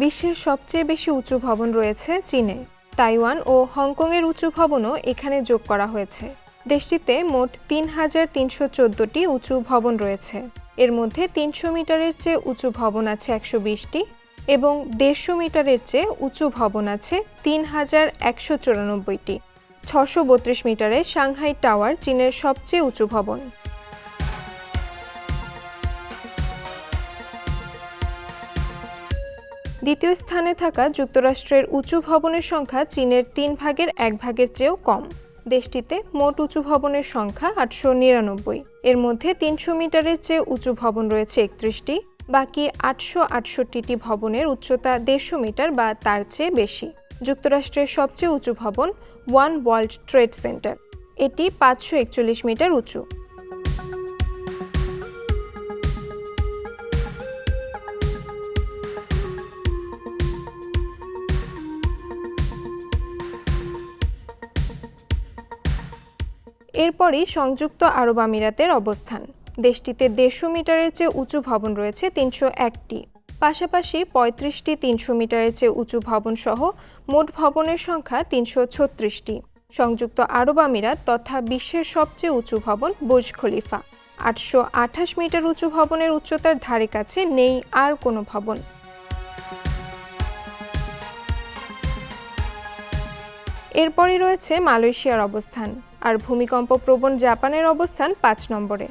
বিশ্বের সবচেয়ে বেশি উঁচু ভবন রয়েছে চীনে। তাইওয়ান ও হংকংয়ের উঁচু ভবনও এখানে যোগ করা হয়েছে। দেশটিতে মোট তিন হাজার তিনশো চোদ্দটি উঁচু ভবন রয়েছে। এর মধ্যে তিনশো মিটারের চেয়ে উঁচু ভবন আছে একশো বিশটি এবং দেড়শো মিটারের চেয়ে উঁচু ভবন আছে তিন হাজার একশো চুরানব্বইটি। ছশো বত্রিশ মিটারে সাংহাই টাওয়ার চীনের সবচেয়ে উঁচু ভবন। দ্বিতীয় স্থানে থাকা যুক্তরাষ্ট্রের উঁচু ভবনের সংখ্যা চীনের তিন ভাগের এক ভাগের চেয়েও কম। দেশটিতে মোট উঁচু ভবনের সংখ্যা আটশো নিরানব্বই। এর মধ্যে তিনশো মিটারের চেয়ে উঁচু ভবন রয়েছে একত্রিশটি, বাকি আটশো আটষট্টিটি ভবনের উচ্চতা দেড়শো মিটার বা তার চেয়ে বেশি। যুক্তরাষ্ট্রের সবচেয়ে উঁচু ভবন ওয়ান ওয়ার্ল্ড ট্রেড সেন্টার। এটি পাঁচশো একচল্লিশ মিটার উঁচু। এরপরই সংযুক্ত আরব আমিরাতের অবস্থান। দেশটিতে দেড়শো মিটারের চেয়ে উঁচু ভবন রয়েছে তিনশো একটি। পাশাপাশি পঁয়ত্রিশটি তিনশো মিটারের চেয়ে উঁচু ভবন সহ মোট ভবনের সংখ্যা তিনশো ছত্রিশটি। সংযুক্ত আরব আমিরাত তথা বিশ্বের সবচেয়ে উঁচু ভবন বুর্জ খলিফা। আটশো আঠাশ মিটার উঁচু ভবনের উচ্চতার ধারে কাছে নেই আর কোনো ভবন। এরপরই রয়েছে মালয়েশিয়ার অবস্থান। আর ভূমিকম্প প্রবণ জাপানের অবস্থান পাঁচ নম্বরে।